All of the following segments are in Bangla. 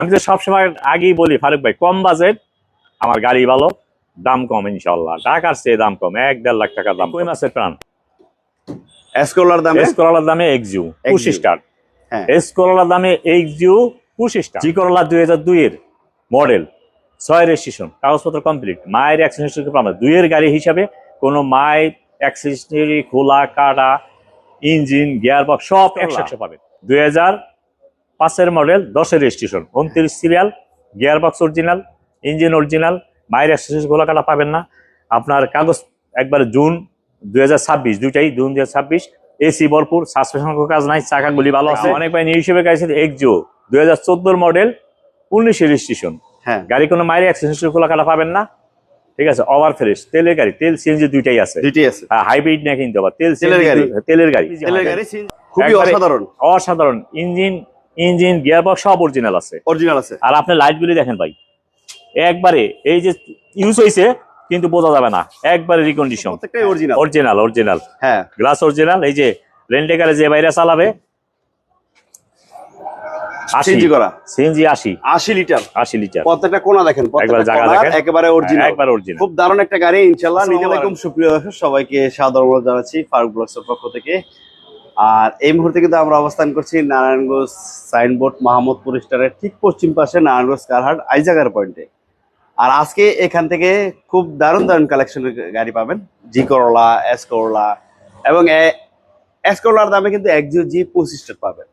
আমি তো সবসময় আগেই বলি ফারুক ভাই কম বাজেট আমার গাড়ি ভালো দাম কম ইনশাল্লাহ ঢাকার চেয়ে দাম কম এক দেড় লাখ টাকা দাম কই মাসের প্রাণ? এসকোলার দামে? এসকোলার দামে এক্সিউ পুশ স্টার। হ্যাঁ। এসকোলার দামে এক্সিউ পুশ স্টার। জি করলা দুই হাজার দুইয়ের মডেল ছয় রেজিস্ট্রেশন কাগজপত্র কমপ্লিট মায়ের অ্যাক্সিডেন্ট পাবেন দুইয়ের গাড়ি হিসাবে কোনো মায়ের অ্যাক্সিডেন্টারি খোলা কাটা ইঞ্জিন গিয়ার বক্স সব একশো একশো পাবেন। দুই হাজার পাঁচের মডেল দশের রেজিস্ট্রেশন। উনত্রিশ serial gear box original engine original মায়ের অ্যাক্সিডেন্ট খোলা কাটা পাবেন না। আপনার কাগজ একবারে জুন দুই হাজার ছাব্বিশ দুইটাই জুন দুই হাজার ছাব্বিশ। এসি ভরপুর সাসপেনশন কাজ নাই চাকাগুলি ভালো আছে। অনেক ভাই নিউ হিসেবে গাইছে এক্সিও দুই হাজার চোদ্দোর মডেল উনিশের রেজিস্ট্রেশন। হ্যাঁ। গাড়ি কোনো মায়ের অ্যাক্সিডেন্ট খোলা কাটা পাবেন না। ঠিক আছে ওভার ফ্রেশ তেলের গাড়ি তেল সিএনজি দুইটাই আছে। হাইব্রিড না কিনতে হবে তেল তেলের গাড়ি। তেলের গাড়ি। তেলের গাড়ি খুবই অসাধারণ। অসাধারণ। ইঞ্জিন ইঞ্জিন গিয়ার বক্স সব অরিজিনাল আছে। অরিজিনাল আছে। আর আপনি লাইটগুলি দেখেন ভাই। একবারে এই যে ইউজ হয়েছে কিন্তু বোঝা যাবে না। একবারে রিকন্ডিশন প্রত্যেকটাই অরিজিনাল অরিজিনাল অরিজিনাল হ্যাঁ। গ্লাস অরিজিনাল এই যে রেন্টেকারে যে বাইরে চালাবে। সিএনজি করা। সিএনজি আশি। আশি লিটার। আশি লিটার। প্রত্যেকটা দেখেন প্রত্যেকটা জায়গা দেখেন। একেবারে অরিজিনাল একবার অরিজিনাল খুব দারুণ একটা গাড়ি ইনশাল্লাহ আসসালামু নিজে আলাইকুম সুপ্রিয় দর্শক সবাইকে সাদর জানাচ্ছি ফারুক ব্লগসের পক্ষ থেকে। আর এই মুহূর্তে কিন্তু আমরা অবস্থান করছি নারায়ণগঞ্জ সাইনবোর্ড মাহমুদপুর স্টারের ঠিক পশ্চিম পাশে নারায়ণগঞ্জ কারহাট আইজাগার পয়েন্টে। আর আজকে এখান থেকে খুব দারুণ দারুণ কালেকশনের গাড়ি পাবেন, জি করলা, এস করলা এবং এস করলার দামে কিন্তু একজিও জি পঁচিশটা পাবেন।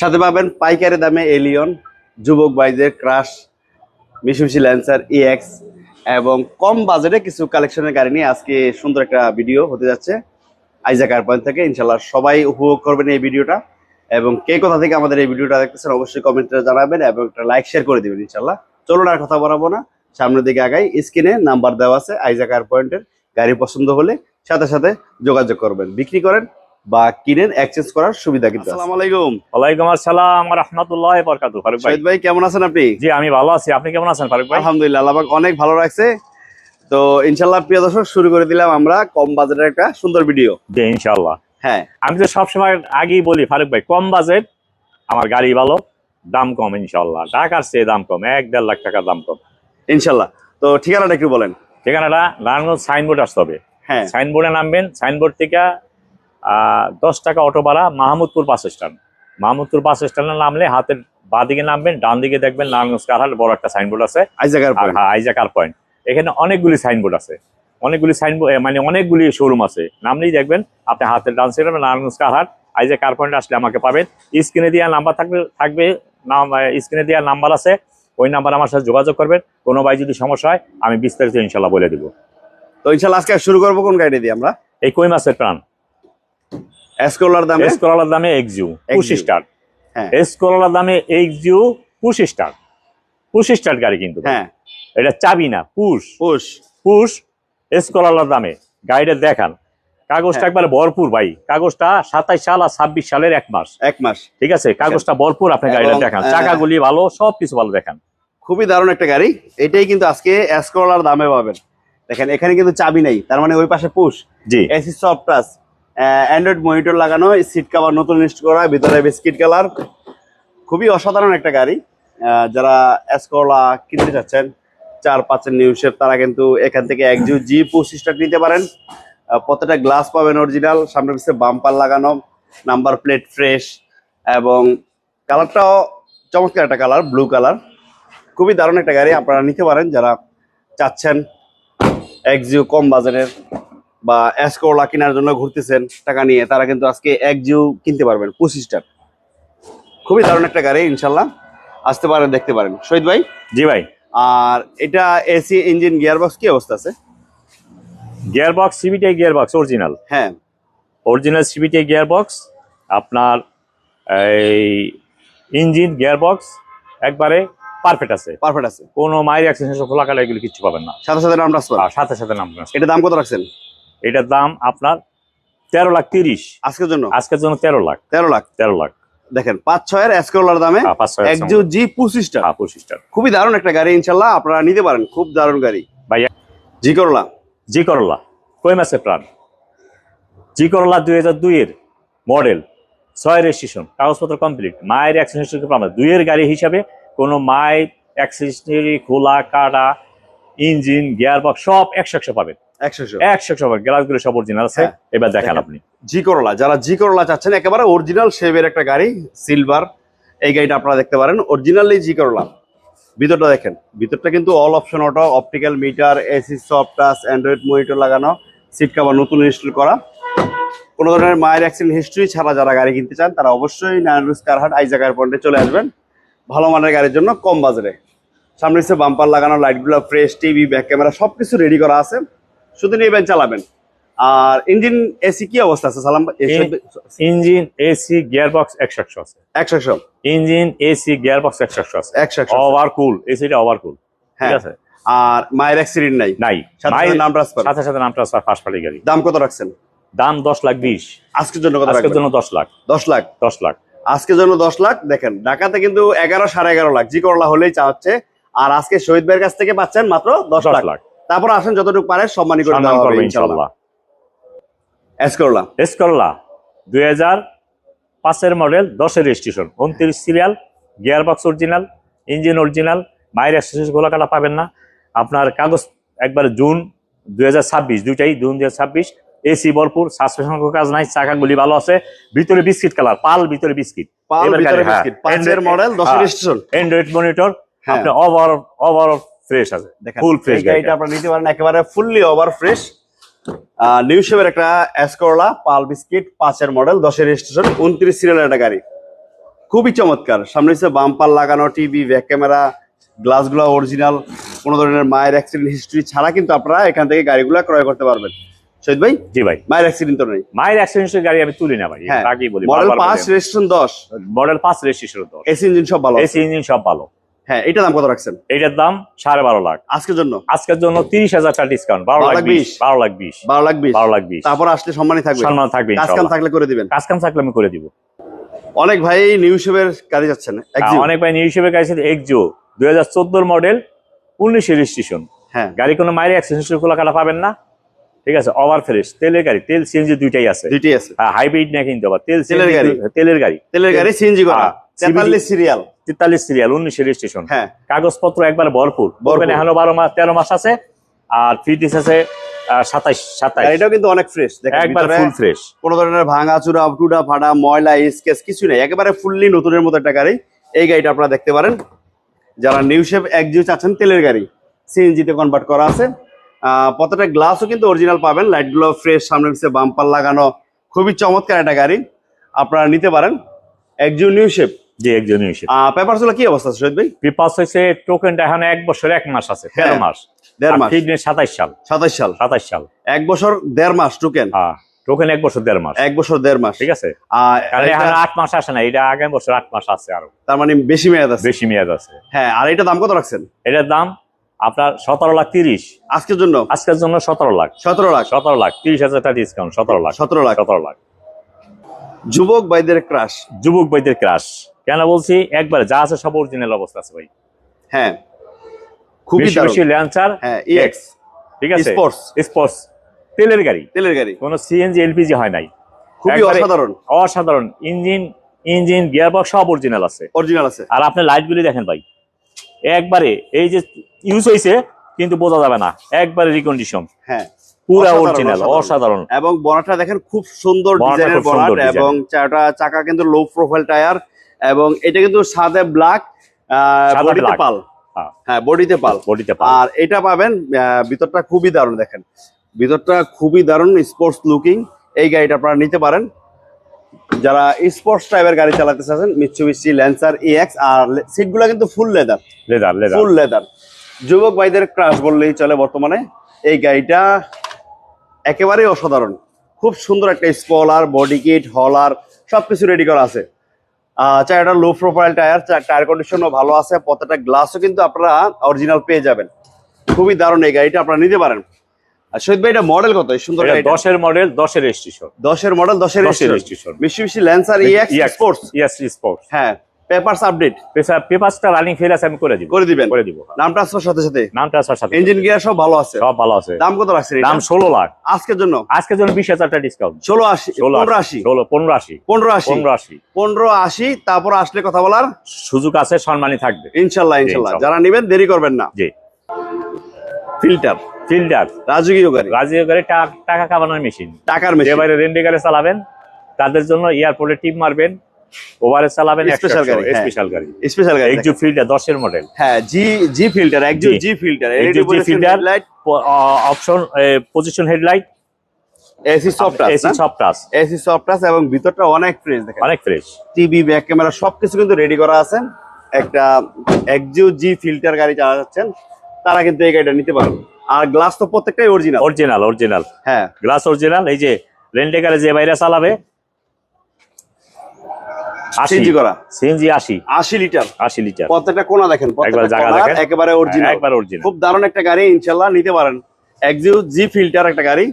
সাথে পাবেন পাইকারি দামে এলিয়ন, যুবক বাইজের ক্রাশ, মিশুমিশি ল্যান্সার ইএক্স এবং কম বাজেটে কিছু কালেকশনের গাড়ি নিয়ে আজকে সুন্দর একটা ভিডিও হতে যাচ্ছে। আইজা কার পয়েন্ট থেকে। ইনশাল্লাহ সবাই উপভোগ করবেন এই ভিডিওটা। এবং কে কোথা থেকে আমাদের এই ভিডিওটা দেখতেছেন অবশ্যই কমেন্টে জানাবেন এবং একটা লাইক শেয়ার করে দিবেন ইনশাল্লাহ চলুন আর কথা বলাবো না। সামনের দিকে আগাই। স্ক্রিনে নাম্বার দেওয়া আছে আইজা কার পয়েন্টের। গাড়ি পছন্দ হলে সাথে সাথে যোগাযোগ করবেন। বিক্রি করেন বা কিনেন এক্সচেঞ্জ করার সুবিধা কিন্তু আসসালামু আলাইকুম। ওয়ালাইকুম আসসালাম রহমতুল্লাহ বরকাতু ফারুক ভাই। ভাই কেমন আছেন আপনি? জি আমি ভালো আছি। আপনি কেমন আছেন ফারুক ভাই? আলহামদুলিল্লাহ আল্লাহ পাক অনেক ভালো রাখছে। তো ইনশাল্লাহ প্রিয় দর্শক শুরু করে দিলাম আমরা কম বাজেটের একটা সুন্দর ভিডিও। ইনশাল্লাহ হ্যাঁ। আমি তো সবসময় আগেই বলি ফারুক ভাই কম বাজেট আমার গাড়ি ভালো দাম কম ইনশাল্লাহ ঢাকার চেয়ে দাম কম এক দেড় লাখ টাকা দাম কম। ইনশাল্লাহ তো ঠিকানাটা একটু বলেন। ঠিকানাটা নারায়ণগঞ্জ সাইনবোর্ড আসতে হবে। হ্যাঁ। সাইনবোর্ডে নামবেন সাইনবোর্ড থেকে আহ, দশ টাকা অটো ভাড়া Mahmudpur bus stand. Mahmudpur bus স্ট্যান্ডে নামলে হাতের বাঁ দিকে নামবেন ডান দিকে দেখবেন নারায়ণগঞ্জ কারহাট বড় একটা সাইনবোর্ড আছে। আইজাগার আর পয়েন্ট। এখানে অনেকগুলি সাইনবোর্ড আছে। অনেকগুলি সাইনবোর্ড মানে অনেকগুলি শোরুম আছে। নাম নামলেই দেখবেন আপনি হাতের ডান সাইডে নারায়ণগঞ্জ কারহাট আইজা কার পয়েন্ট আসলে আমাকে পাবেন। স্ক্রিনে দেওয়া নাম্বার থাকবে থাকবে নাম স্ক্রিনে দেওয়া নাম্বার আছে। ওই নাম্বার আমার সাথে যোগাযোগ করবেন। কোনো ভাই যদি সমস্যা হয় আমি বিস্তারিত ইনশাল্লাহ বলে দেবো। তো ইনশাল্লাহ আজকে শুরু করব কোন গাড়ি দিয়ে আমরা? এই কই মাসের প্রাণ? এসকোলার দামে? এসকোলার দামে এক্সিউ পুশ। স্টার এসকোলার দামে Axio push start push start গাড়ি কিন্তু হ্যাঁ। এটা চাবি না পুশ। পুশ। পুশ এসকোলার দামে। গাড়িটা দেখান। কাগজটা হ্যাঁ। একবারে ভরপুর ভাই। কাগজটা সাতাইশ সাল আর ছাব্বিশ সালের এক মাস। এক মাস। ঠিক আছে? কাগজটা ভরপুর আপনি গাড়িটা দেখান। আহ, চাকাগুলি ভালো সব কিছু ভালো দেখান। খুবই দারুণ একটা গাড়ি। এটাই কিন্তু আজকে এসকোলার দামে পাবেন। দেখেন এখানে কিন্তু চাবি নেই। তার মানে ওই পাশে পুশ। জি। AC soft touch. Android monitor লাগানো সিট কভার নতুন ইনস্টল করা ভিতরে বিস্কিট কালার খুবই অসাধারণ একটা গাড়ি। আহ, যারা এসকোলা কিনতে চাচ্ছেন চার পাঁচের নিউ তারা কিন্তু এখান থেকে এক একজু জি পঁচিশটা নিতে পারেন। প্রত্যেকটা গ্লাস পাবেন অরিজিনাল সামনে পিছিয়ে বাম্পার লাগানো নাম্বার প্লেট ফ্রেশ এবং কালারটাও চমৎকার একটা কালার ব্লু কালার খুবই দারুণ একটা গাড়ি আপনারা নিতে পারেন যারা চাচ্ছেন এক্সিও কম বাজারের বা এসকোলা কেনার জন্য ঘুরতেছেন টাকা নিয়ে, তারা কিন্তু আজকে এক জিও কিনতে পারবেন পঁচিশটার। খুবই দারুণ একটা গাড়ি, ইনশাল্লাহ। আসতে পারেন, দেখতে পারেন। শহীদ ভাই? জি ভাই। আর এটা এসি ইঞ্জিন গিয়ারবক্স কি অবস্থা আছে? গিয়ার বক্স সিবিটিআই গিয়ার বক্স অরিজিনাল হ্যাঁ। অরিজিনাল সিবিটিআই গিয়ার বক্স আপনার এই ইঞ্জিন গিয়ার বক্স একবারে পারফেক্ট আছে। পারফেক্ট আছে। কোনো মায়ের অ্যাক্সিডেন্ট খোলা কাটা এগুলো কিচ্ছু পাবেন না। সাথে সাথে নাম ট্রান্সফার সাথে সাথে নাম আছে। এটা দাম কত রাখছেন? এটার দাম আপনার তেরো লাখ তিরিশ। আজকের জন্য? আজকের জন্য তেরো লাখ। তেরো লাখ। তেরো লাখ। দেখেন পাঁচ ছয়ের এসকোলার দামে হ্যাঁ, পাঁচ ছয় এক জিও জি পঁচিশটা। হ্যাঁ, পঁচিশটা। খুবই দারুণ একটা গাড়ি ইনশাল্লাহ আপনারা নিতে পারেন খুব দারুণ গাড়ি। ভাইয়া। জি করলা জি করলা কই মাসের প্রাণ? জি করলা দুই হাজার দুইয়ের মডেল ছয় রেজিস্ট্রেশন কাগজপত্র কমপ্লিট মায়ের অ্যাক্সিডেন্ট পাবেন দুইয়ের গাড়ি হিসাবে কোনো মাই অ্যাক্সেসরি খোলা কাটা ইঞ্জিন গিয়ার বক্স সব একশো একশো পাবেন। একশো পাবেন গ্লাসগুলো সব অরিজিনাল আছে। হ্যাঁ। এবার দেখান। আপনি। জি করলা যারা জি করলা চাচ্ছেন একেবারে অরিজিনাল একটা গাড়ি সিলভার এই গাড়িটা আপনারা দেখতে পারেন। অরিজিনালি জি করলা ভিতরটা দেখেন ভিতরটা কিন্তু all option auto optical meter AC soft touch Android monitor লাগানো সিট কাভার নতুন ইনস্টল করা। কোনো ধরনের মায়ের অ্যাক্সিডেন্ট হিস্ট্রি ছাড়া যারা গাড়ি কিনতে চান তারা অবশ্যই নারায়ণগঞ্জ কারহাট পয়েন্টে চলে আসবেন। ভালো মানের গাড়ির জন্য কম বাজারে সামনে বাম্পার লাগানো লাইটগুলো ফ্রেশ টিভি ব্যাক ক্যামেরা সবকিছু রেডি করা আছে। শুধু নেবেন চালাবেন। আর ইঞ্জিন এসি কি অবস্থা আছে সালাম ইঞ্জিন এসি গিয়ার বক্স একশো একশো আছে। একশো একশো ইঞ্জিন এসি গিয়ার বক্স একশো একশো আছে। একশো একশো ওভার কুল এসিটা ওভার কুল ঠিক হ্যাঁ আছে? আর মায়ের অ্যাক্সিডেন্ট নাই? নাই। সাথে নাম ট্রান্সফার সাথে সাথে নাম ট্রান্সফার ফার্স্ট পার্টি গাড়ি। দাম কত রাখছেন? দাম দশ লাখ বিশ। আজকের জন্য কত আজকের জন্য দশ লাখ। দশ লাখ? দশ লাখ। আজকের জন্য দশ লাখ? দেখেন ঢাকাতে কিন্তু এগারো সাড়ে এগারো লাখ। জি করলা হলেই চাচ্ছে আর আজকে শহীদ ভাইয়ের কাছ থেকে পাচ্ছেন মাত্র দশ লাখ। লাখ। তারপর আসেন যতটুকু পারে সম্মানী করে দেওয়া হবে করলা এসকরলা। দুই হাজার পাঁচের মডেল দশের রেজিস্ট্রেশন। উনত্রিশ serial gear box original engine original মায়ের অ্যাক্সেসরিজ গোলা কাটা পাবেন না। আপনার কাগজ একবার জুন দুই হাজার ছাব্বিশ দুইটাই জুন দুই হাজার ছাব্বিশ। এসি ভরপুর সাসপেনশন কাজ নাই চাকাগুলি ভালো আছে। ভিতরে বিস্কিট কালার পাল ভিতরে বিস্কিট। পাল ভিতরে হ্যাঁ। বিস্কিট পাঁচের Android- মডেল দশের হ্যাঁ। Station Android monitor. আপনার ওভার ওভার ফ্রেশ আছে ফুল ফ্রেশ গাড়িটা। আপনারা নিতে পারেন একেবারে ফুললি ওভার ফ্রেশ নিউ শেপের একটা এস পাল বিস্কিট পাঁচের মডেল দশের স্টেশন উনত্রিশ সিরিয়ালের একটা গাড়ি। খুবই চমৎকার সামনে হচ্ছে বাম্পার লাগানো টিভি ব্যাক ক্যামেরা গ্লাসগুলো অরিজিনাল কোনো ধরনের মায়ের অ্যাক্সিডেন্ট হিস্ট্রি ছাড়া কিন্তু আপনারা এখান থেকে গাড়িগুলো ক্রয় করতে পারবেন। শহীদ ভাই? জি ভাই। মায়ের অ্যাক্সিডেন্ট তো নেই। মায়ের অ্যাক্সিডেন্টের গাড়ি আমি তুলি না ভাই হ্যাঁ। আগেই বলি মডেল পাঁচ রেজিস্ট্রেশন দশ। মডেল পাঁচ রেজিস্ট্রেশন দশ। এসি ইঞ্জিন সব ভালো এসি ইঞ্জিন সব ভালো। হ্যাঁ এটা দাম কত রাখছেন? এইটার দাম সাড়ে বারো লাখ। আজকের জন্য? আজকের জন্য তিরিশ হাজার টাকা ডিসকাউন্ট বারো লাখ বিশ। বারো লাখ বিশ। বারো লাখ বিশ। বারো লাখ বিশ। তারপর আসলে সম্মানই থাকবে। সম্মান থাকবে কাজকাম থাকলে করে দিবেন। কাজকাম থাকলে আমি করে দিব। অনেক ভাই নিউ শেপের গাড়ি যাচ্ছেন অনেক ভাই নিউ হিসেবে গাড়ি এক্সিও দুই হাজার চোদ্দোর মডেল উনিশের রেজিস্ট্রেশন হ্যাঁ। গাড়ি কোনো মায়ের অ্যাক্সিডেন্ট খোলা কাটা পাবেন না। ঠিক আছে ওভার ফ্রেশ তেলের গাড়ি তেল সিএনজি দুইটাই আছে। দুইটি আছে। হাইব্রিড না কিন্তু আবার তেল তেলের গাড়ি। তেলের গাড়ি। তেলের গাড়ি সিএনজি করা। হ্যাঁ, তেতাল্লিশ সিরিয়াল তেতাল্লিশ সিরিয়াল উনিশের রেজিস্ট্রেশন হ্যাঁ। কাগজপত্র একবার ভরপুর। এখনও বারো মাস তেরো মাস আছে। আর ফিটিস আছে সাতাইশ কিন্তু অনেক ফ্রেশ একবার ফুল ফ্রেশ কোনো ধরনের ভাঙা চূড়া টুডা ফাটা ময়লা স্কেচ কিছু নেই। একেবারে ফুললি নতুনের মতো একটা গাড়ি। এই গাড়িটা আপনারা দেখতে পারেন। যারা নিউ শেপ একজিও চাচ্ছেন তেলের গাড়ি। সিএনজি তে কনভার্ট করা আছে। প্রত্যেকটা গ্লাসও কিন্তু অরিজিনাল পাবেন। লাইটগুলো ফ্রেশ সামনে বাম্পার লাগানো। খুবই চমৎকার একটা গাড়ি। আপনারা নিতে পারেন। একজিও নিউ শেপ জি একজন হিসেবে পেপারসগুলো কি অবস্থা শহীদ ভাই? পিপাস হয়েছে টোকেনটা এখন এক বছর এক মাস আছে তেরো হ্যাঁ, মাস। দেড় মাস। সাতাইশ সাল। সাতাশ সাল। সাতাইশ সাল। এক বছর দেড় মাস টোকেন হ্যাঁ টোকেন এক বছর দেড় মাস। এক বছর দেড় মাস। ঠিক আছে? আট মাস আসে না এটা আগামী বছর আট মাস আছে আরও। তার মানে বেশি মেয়াদ আছে। বেশি মেয়াদ আছে। হ্যাঁ আর এটা দাম কত রাখছেন? এটার দাম আপনার সতেরো লাখ তিরিশ। আজকের জন্য? আজকের জন্য সতেরো লাখ। সতেরো লাখ। সতেরো লাখ তিরিশ হাজার টাকা ডিসকাউন্ট সতেরো লাখ। সতেরো লাখ। সতেরো লাখ। যুবক ভাইদের ক্রাশ যুবক ভাইদের ক্রাশ কেন বলছি? একবার যা আছে সব অরিজিনাল অবস্থা আছে ভাই। হ্যাঁ। খুবই বেশি ল্যান্সার হ্যাঁ ইএক্স ঠিক আছে? স্পোর্টস স্পোর্টস তেলের গাড়ি। তেলের গাড়ি। কোনো সিএনজি এলপিজি হয় নাই। খুবই অসাধারণ। অসাধারণ। ইঞ্জিন ইঞ্জিন গিয়ার বক্স সব অরিজিনাল আছে। অরিজিনাল আছে। আর আপনি লাইটগুলি দেখেন ভাই। একবারে এই যে ইউজ হয়েছে কিন্তু বোঝা যাবে না। একবারে রিকন্ডিশন হ্যাঁ। পুরা অরিজিনাল অসাধারণ। এবং বনাটা দেখেন খুব সুন্দর ডিজাইনের ডিজাইনের। এবং চাকা চাকা কিন্তু লো প্রোফাইল টায়ার এবং এটা কিন্তু সাদে ব্ল্যাক বডিতে। পাল। হ্যাঁ। হ্যাঁ বডিতে পাল। বডিতে আর এটা পাবেন ভিতরটা খুবই দারুণ দেখেন। ভিতরটা খুবই দারুণ স্পোর্টস লুকিং এই গাড়িটা আপনারা নিতে পারেন। যারা স্পোর্টস টাইপের গাড়ি চালাতে চাচ্ছেন মিৎসুবিশি ল্যান্সার ইএক্স আর সিটগুলো কিন্তু full leather leather leather full leather যুবক ভাইদের ক্রাশ বললেই চলে বর্তমানে। এই গাড়িটা একেবারেই অসাধারণ। খুব সুন্দর একটা স্পলার বডি কিট হলার সবকিছু রেডি করা আছে। চারটা লো প্রোফাইল টায়ার টায়ার কন্ডিশনও ভালো আছে প্রত্যেকটা গ্লাসও কিন্তু আপনারা অরিজিনাল পেয়ে যাবেন। খুবই দারুণ এই গাড়িটা আপনারা নিতে পারেন। আর শহীদ ভাই এটা মডেল কত? সুন্দর দশের মডেল দশের রেজিস্ট্রেশন দশের মডেল দশের রেজিস্ট্রেশন বেশি বেশি ল্যান্সার ইএক্স স্পোর্টস ইয়াস স্পোর্টস হ্যাঁ। পেপারস আপডেট পেপারসটা রানিং ফেল আছে আমি করে দিব। করে দিবেন। করে দিব নাম ট্রান্সফার সাথে সাথে? নাম ট্রান্সফার সাথে ইঞ্জিন গিয়ার সব ভালো আছে? সব ভালো আছে। দাম কত রাখছেন দাম এটা? ষোলো লাখ। আজকের জন্য? আজকের জন্য বিশ হাজার টাকা ডিসকাউন্ট ষোলো আশি ষোলো পনেরো আশি? ষোলো পনেরো আশি। পনেরো আশি। পনেরো আশি। পনেরো আশি তারপর আসলে কথা বলার সুযোগ আছে সম্মানী থাকবে। ইনশাল্লাহ ইনশাল্লাহ। যারা নেবেন দেরি করবেন না। জি। ফিল্টার ফিল্টার রাজকীয় গাড়ি। রাজীয় গাড়ি টাকা কামানোর মেশিন টাকার মেশিন এবারে রেন্ডে গাড়ি চালাবেন তাদের জন্য এয়ারপোর্টে টিপ মারবেন ওভারে চালাবেন Special গাড়ি, হ্যাঁ। স্পেশাল গাড়ি। স্পেশাল গাড়ি একজু ফিল্টার দশের মডেল হ্যাঁ জি জি ফিল্টার একজন G. Filter একজু G filter option position headlight AC soft touch AC সব টাচ এসি সফট টাচ এবং ভিতরটা অনেক ফ্রেশ দেখেন। অনেক ফ্রেশ টিভি ব্যাক ক্যামেরা সবকিছু কিন্তু রেডি করা আছে। একটা একজিও জি ফিল্টার গাড়ি চালা যাচ্ছেন তারা কিন্তু এই গাড়িটা নিতে পারেন আর গ্লাস তো প্রত্যেকটাই অরিজিনাল অরিজিনাল অরিজিনাল হ্যাঁ। গ্লাস অরিজিনাল এই যে রেন্টে গাড়ি যে বাইরে চালাবে সিএনজি করা? সিএনজি আশি। আশি লিটার? আশি লিটার। প্রত্যেকটা কোনা দেখেন প্রত্যেকটা দেখেন। একেবারে অরিজিনাল একবার অরিজিনাল খুব দারুণ একটা গাড়ি ইনশাল্লাহ নিতে পারেন। একজিও জি ফিল্টার একটা গাড়ি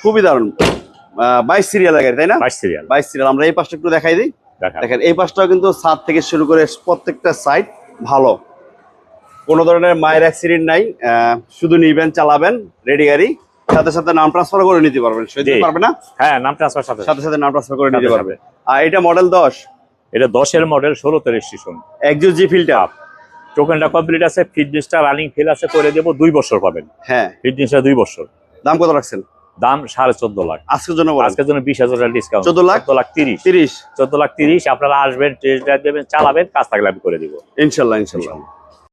খুবই দারুণ। বাইশ সিরিয়ালের গাড়ি তাই না? বাইশ সিরিয়াল বাইশ সিরিয়াল আমরা এই পাশটা একটু দেখাই দিই। দেখেন। এই পাশটাও কিন্তু ছাদ থেকে শুরু করে প্রত্যেকটা সাইড ভালো। কোনো ধরনের মায়ের অ্যাক্সিডেন্ট নাই শুধু নিবেন চালাবেন রেডি গাড়ি। সাথে সাথে নাম ট্রান্সফার করে নিতে পারবেন। পারবে না? হ্যাঁ নাম ট্রান্সফার সাথে সাথে সাথে নাম ট্রান্সফার করে নিতে পারবে। আর এটা মডেল দশ। এটা দশের মডেল ষোলোতে রেজিস্ট্রেশন একজো জি ফিল্টার টোকেনটা কমপ্লিট আছে ফিটনেসটা রানিং ফিল আছে করে দেবো দুই বছর পাবেন। হ্যাঁ। ফিটনেসটা দুই বছর। দাম কত রাখছেন? দাম সাড়ে চোদ্দ লাখ। আজকের জন্য আজকের জন্য বিশ হাজার ডিসকাউন্ট 14 লাখ? লাখ তিরিশ। তিরিশ। চোদ্দ লাখ তিরিশ আপনারা আসবেন টেস্ট ড্রাইভ দেবেন চালাবেন কাজ থাকলে আমি করে দিব। ইনশাল্লাহ। ইনশাল্লাহ।